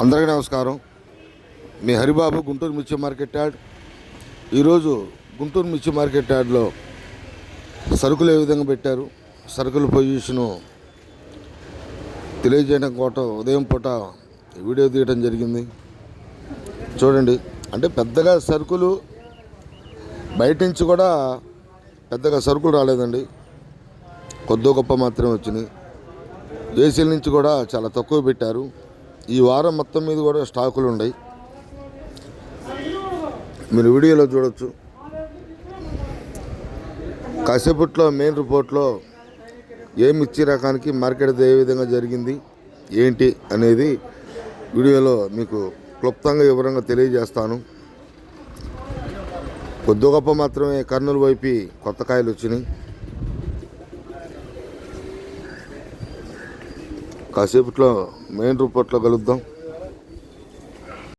అందరికీ నమస్కారం. మీ హరిబాబు గుంటూరు మిర్చి మార్కెట్ యార్డ్ ఈరోజు గుంటూరు మిర్చి మార్కెట్ యార్డ్లో సరుకులు ఏ విధంగా పెట్టారు సరుకుల పొజిషను తెలియజేయడం కోట ఉదయం పూట వీడియో తీయడం జరిగింది. చూడండి అంటే పెద్దగా సరుకులు బయట నుంచి కూడా పెద్దగా సరుకులు రాలేదండి. కొద్ది గొప్ప మాత్రమే వచ్చినాయి ఏసీల నుంచి కూడా చాలా తక్కువ పెట్టారు. ఈ వారం మొత్తం మీద కూడా స్టాకులు ఉన్నాయి. మీరు వీడియోలో చూడొచ్చు. కాసేపట్లో మెయిన్ రిపోర్ట్లో ఏ మిర్చి రకానికి మార్కెట్ ఏ విధంగా జరిగింది ఏంటి అనేది వీడియోలో మీకు క్లుప్తంగా వివరంగా తెలియజేస్తాను. కొద్ది గొప్ప మాత్రమే కర్నూలు వైపు కొత్త కాయలు వచ్చినాయి. కాసేపట్లో మెయిన్ రూపట్లో కలుద్దాం.